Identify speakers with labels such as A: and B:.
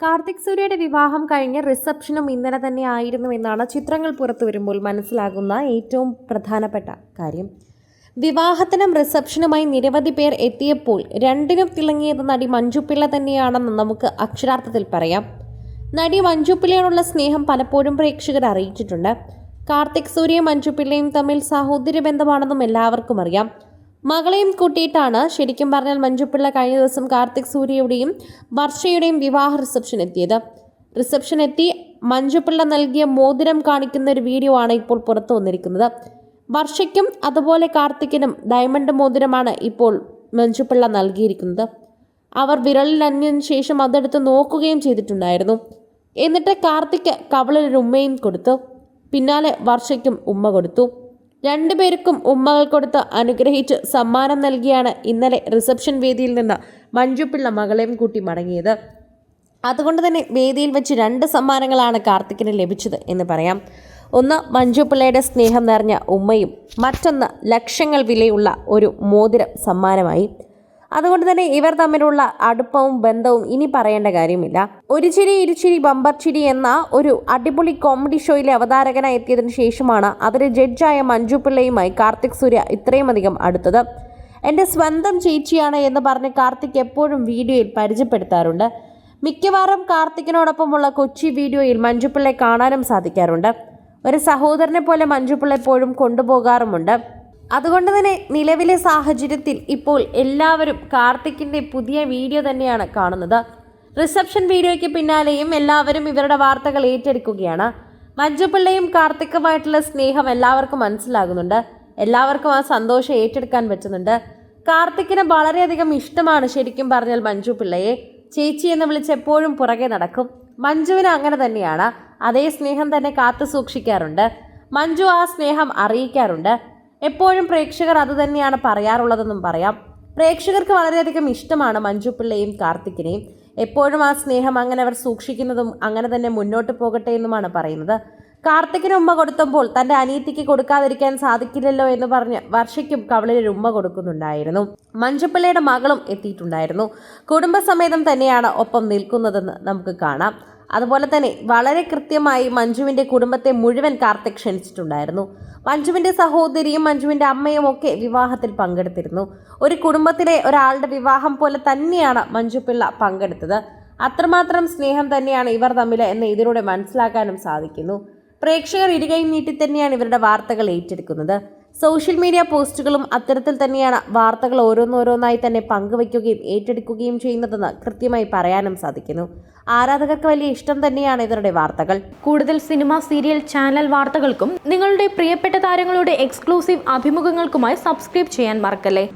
A: കാർത്തിക് സൂര്യയുടെ വിവാഹം കഴിഞ്ഞ് റിസപ്ഷനും ഇന്നലെ തന്നെ ആയിരുന്നു എന്നാണ് ചിത്രങ്ങൾ പുറത്തു വരുമ്പോൾ മനസ്സിലാകുന്ന ഏറ്റവും പ്രധാനപ്പെട്ട കാര്യം. വിവാഹത്തിനും റിസപ്ഷനുമായി നിരവധി പേർ എത്തിയപ്പോൾ രണ്ടിനും തിളങ്ങിയത് നടി മഞ്ജുപിള്ള തന്നെയാണെന്ന് നമുക്ക് അക്ഷരാർത്ഥത്തിൽ പറയാം. നടി മഞ്ജുപിള്ളയോടുള്ള സ്നേഹം പലപ്പോഴും പ്രേക്ഷകർ അറിയിച്ചിട്ടുണ്ട്. കാർത്തിക് സൂര്യയും മഞ്ജുപിള്ളയും തമ്മിൽ സഹോദര്യ ബന്ധമാണെന്നും എല്ലാവർക്കും അറിയാം. മകളെയും കൂട്ടിയിട്ടാണ് ശരിക്കും പറഞ്ഞാൽ മഞ്ജുപിള്ള കഴിഞ്ഞ ദിവസം കാർത്തിക് സൂര്യയുടെയും വർഷയുടെയും വിവാഹ റിസപ്ഷൻ എത്തിയത്. റിസപ്ഷൻ എത്തി മഞ്ജുപിള്ള നൽകിയ മോതിരം കാണിക്കുന്ന ഒരു വീഡിയോ ആണ് ഇപ്പോൾ പുറത്തു വന്നിരിക്കുന്നത്. വർഷയ്ക്കും അതുപോലെ കാർത്തിക്കിനും ഡയമണ്ട് മോതിരമാണ് ഇപ്പോൾ മഞ്ജുപിള്ള നൽകിയിരിക്കുന്നത്. അവർ വിരളിൽ അന്യതിനു ശേഷം അതെടുത്ത് നോക്കുകയും ചെയ്തിട്ടുണ്ടായിരുന്നു. എന്നിട്ട് കാർത്തിക്ക് കവളൊരു ഉമ്മയും കൊടുത്തു. പിന്നാലെ വർഷയ്ക്കും ഉമ്മ കൊടുത്തു. രണ്ടുപേർക്കും ഉമ്മകൾ കൊടുത്ത് അനുഗ്രഹിച്ച് സമ്മാനം നൽകിയാണ് ഇന്നലെ റിസപ്ഷൻ വേദിയിൽ നിന്ന് മഞ്ജുപിള്ള മകളെയും കൂട്ടി മടങ്ങിയത്. അതുകൊണ്ട് തന്നെ വേദിയിൽ വെച്ച് രണ്ട് സമ്മാനങ്ങളാണ് കാർത്തിക്കിന് ലഭിച്ചത് എന്ന് പറയാം. ഒന്ന് മഞ്ജുപ്പിള്ളയുടെ സ്നേഹം നിറഞ്ഞ ഉമ്മയും മറ്റൊന്ന് ലക്ഷങ്ങൾ വിലയുള്ള ഒരു മോതിരം സമ്മാനമായി. അതുകൊണ്ട് തന്നെ ഇവർ തമ്മിലുള്ള അടുപ്പവും ബന്ധവും ഇനി പറയേണ്ട കാര്യമില്ല. ഒരു ചിരി ഇരുചിരി ബമ്പർ ചിരി എന്ന ഒരു അടിപൊളി കോമഡി ഷോയിലെ അവതാരകനായി എത്തിയതിനു ശേഷമാണ് അതിലെ ജഡ്ജായ മഞ്ജു പിള്ളയുമായി കാർത്തിക് സൂര്യ ഇത്രയും അധികം അടുത്തത്. എന്റെ സ്വന്തം ചേച്ചിയാണ് എന്ന് പറഞ്ഞ് കാർത്തിക് എപ്പോഴും വീഡിയോയിൽ പരിചയപ്പെടുത്താറുണ്ട്. മിക്കവാറും കാർത്തിക്കിനോടൊപ്പമുള്ള കൊച്ചി വീഡിയോയിൽ മഞ്ജുപിള്ളയെ കാണാനും സാധിക്കാറുണ്ട്. ഒരു സഹോദരനെ പോലെ മഞ്ജുപിള്ള എപ്പോഴും കൊണ്ടുപോകാറുമുണ്ട്. അതുകൊണ്ട് തന്നെ നിലവിലെ സാഹചര്യത്തിൽ ഇപ്പോൾ എല്ലാവരും കാർത്തിക്കിന്റെ പുതിയ വീഡിയോ തന്നെയാണ് കാണുന്നത്. റിസപ്ഷൻ വീഡിയോയ്ക്ക് പിന്നാലെയും എല്ലാവരും ഇവരുടെ വാർത്തകൾ ഏറ്റെടുക്കുകയാണ്. മഞ്ജുപിള്ളയും കാർത്തിക്കുമായിട്ടുള്ള സ്നേഹം എല്ലാവർക്കും മനസ്സിലാകുന്നുണ്ട്. എല്ലാവർക്കും ആ സന്തോഷം ഏറ്റെടുക്കാൻ പറ്റുന്നുണ്ട്. കാർത്തിക്കിന് വളരെയധികം ഇഷ്ടമാണ് ശരിക്കും പറഞ്ഞാൽ മഞ്ജു പിള്ളയെ ചേച്ചി എന്ന് വിളിച്ച് എപ്പോഴും പുറകെ നടക്കും. മഞ്ജുവിന് അങ്ങനെ തന്നെയാണ്. അതേ സ്നേഹം തന്നെ കാത്തു സൂക്ഷിക്കാറുണ്ട്. മഞ്ജു ആ സ്നേഹം അറിയിക്കാറുണ്ട്. എപ്പോഴും പ്രേക്ഷകർ അത് തന്നെയാണ് പറയാറുള്ളതെന്നും പറയാം. പ്രേക്ഷകർക്ക് വളരെയധികം ഇഷ്ടമാണ് മഞ്ജു പിള്ളയും കാർത്തിക്കിനെയും. എപ്പോഴും ആ സ്നേഹം അങ്ങനെ അവർ സൂക്ഷിക്കുന്നതും അങ്ങനെ തന്നെ മുന്നോട്ട് പോകട്ടെ എന്നുമാണ് പറയുന്നത്. കാർത്തിക്കിന് ഉമ്മ കൊടുത്തപ്പോൾ തന്റെ അനീതിക്ക് കൊടുക്കാതിരിക്കാൻ സാധിക്കില്ലല്ലോ എന്ന് പറഞ്ഞ് വർഷയ്ക്കും കവളിൽ ഉമ്മ കൊടുക്കുന്നുണ്ടായിരുന്നു. മഞ്ജുപ്പിള്ളയുടെ മകളും എത്തിയിട്ടുണ്ടായിരുന്നു. കുടുംബസമേതം തന്നെയാണ് ഒപ്പം നിൽക്കുന്നതെന്ന് നമുക്ക് കാണാം. അതുപോലെ തന്നെ വളരെ കൃത്യമായി മഞ്ജുവിന്റെ കുടുംബത്തെ മുഴുവൻ കാർത്തിക് ക്ഷണിച്ചിട്ടുണ്ടായിരുന്നു. മഞ്ജുവിന്റെ സഹോദരിയും മഞ്ജുവിന്റെ അമ്മയും ഒക്കെ വിവാഹത്തിൽ പങ്കെടുത്തിരുന്നു. ഒരു കുടുംബത്തിലെ ഒരാളുടെ വിവാഹം പോലെ തന്നെയാണ് മഞ്ജു മഞ്ജുപിള്ള പങ്കെടുത്തത്. അത്രമാത്രം സ്നേഹം തന്നെയാണ് ഇവർ തമ്മിൽ എന്ന് ഇതിലൂടെ മനസ്സിലാക്കാനും സാധിക്കുന്നു. പ്രേക്ഷകർ ഇരുകൈ നീട്ടി തന്നെയാണ് ഇവരുടെ വാർത്തകൾ ഏറ്റെടുക്കുന്നത്. സോഷ്യൽ മീഡിയ പോസ്റ്റുകളും അത്തരത്തിൽ തന്നെയാണ് വാർത്തകൾ ഓരോന്നോരോന്നായി തന്നെ പങ്കുവയ്ക്കുകയും ഏറ്റെടുക്കുകയും ചെയ്യുന്നതെന്ന് കൃത്യമായി പറയാനും സാധിക്കുന്നു. ആരാധകർക്ക് വലിയ ഇഷ്ടം തന്നെയാണ് ഇവരുടെ വാർത്തകൾ.
B: കൂടുതൽ സിനിമ സീരിയൽ ചാനൽ വാർത്തകൾക്കും നിങ്ങളുടെ പ്രിയപ്പെട്ട താരങ്ങളുടെ എക്സ്ക്ലൂസീവ് അഭിമുഖങ്ങൾക്കുമായി സബ്സ്ക്രൈബ് ചെയ്യാൻ മറക്കല്ലേ?